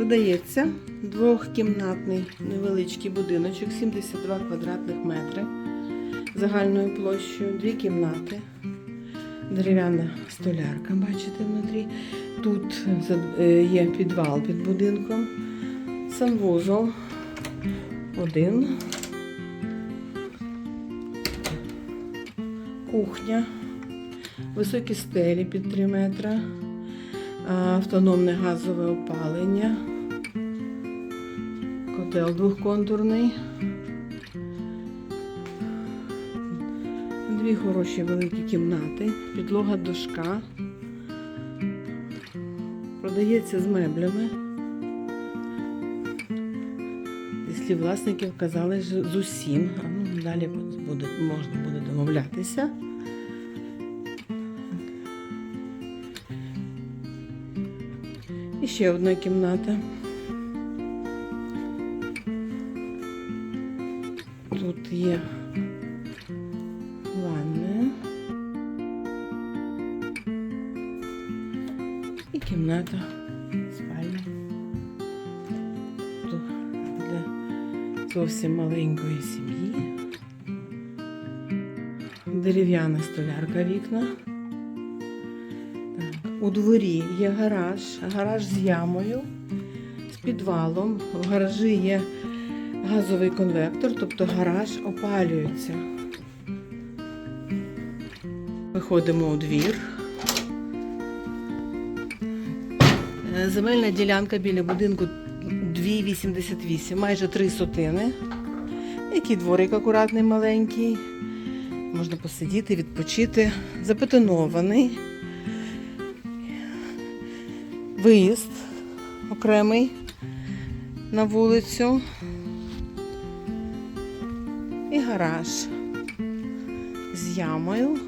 Продається двохкімнатний невеличкий будиночок, 72 квадратних метри загальною площею, дві кімнати, дерев'яна столярка, бачите, внутрі. Тут е, є підвал під будинком, санвузол один, кухня, високі стелі під 3 метра, а, автономне газове опалення, котел двохконтурний. Дві хороші великі кімнати, підлога дошка. Продається з меблями. Зі слів власників казали з усім. А ну, далі буде, можна буде домовлятися. І ще одна кімната. Тут є ванна. І кімната, спальня. Тут для зовсім маленької сім'ї. Дерев'яна столярка вікна. Так. У дворі є гараж, гараж з ямою, з підвалом. В гаражі є газовий конвектор, тобто гараж опалюється. Виходимо у двір. Е, Земельна ділянка біля будинку 2,88, майже 3 сотини. Який дворик акуратний, маленький. Можна посидіти, відпочити. Запетонований. Виїзд окремий на вулицю. І гараж з ямою.